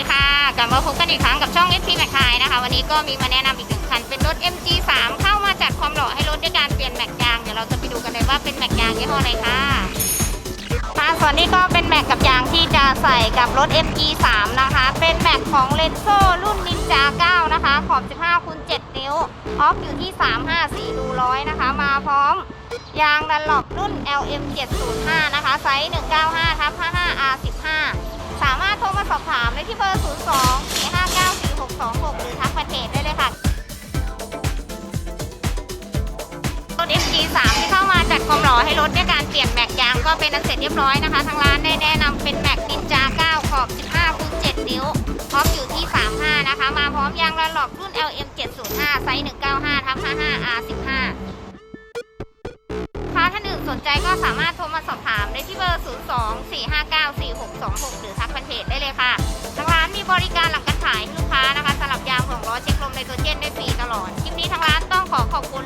ดีค่ะ กลับมาพบกันอีกครั้งกับช่อง FT แม็กไทนะคะ วันนี้ก็มีมาแนะนำอีกหนึ่งคัน เป็นรถ MG3 เข้ามาจัดความหล่อให้รถด้วยการเปลี่ยนแม็กยาง เดี๋ยวเราจะไปดูกันเลยว่าเป็นแม็กยางยี่ห้ออะไรค่ะค่ะส่วนนี้ก็เป็นแม็กกับยางที่จะใส่กับรถ MG3 นะคะ เป็นแม็กของเลนโซรุ่นนินจา9นะคะ ขอบ 15คูณ7นิ้ว ออฟอยู่ที่ 354รูร้อยนะคะ มาพร้อมยางดันหลบรุ่น LM 705 นะคะ ไซส์195ทับ55 R15 ได้ที่เบอร์ 02 459 4626 หรือทักแฟนเพจได้เลยค่ะรถ FG3 ที่เข้ามาจัดความหล่อให้รถด้วยการเปลี่ยนแม็กยางก็เป็นอันเสร็จเรียบร้อยนะคะ ทางร้านได้แนะนำเป็นแม็กนินจา 9 ขอบ 15คูณ7นิ้ว พร้อมอยู่ที่ 35 นะคะ มาพร้อมยางระลอกรุ่น LM 705 ไซส์ 195ทับ55 R15 ถ้านอื่นสนใจก็สามารถโทรมาสอบถามได้ที่เบอร์ 024594626 หรือทักแฟนเพจได้เลยค่ะทางร้านมีบริการหลังการขายให้ลูกค้านะคะสลับยางของล้อเช็คลมไนโตรเจนได้ฟรีตลอด คลิปนี้ทางร้านต้องขอขอบคุณ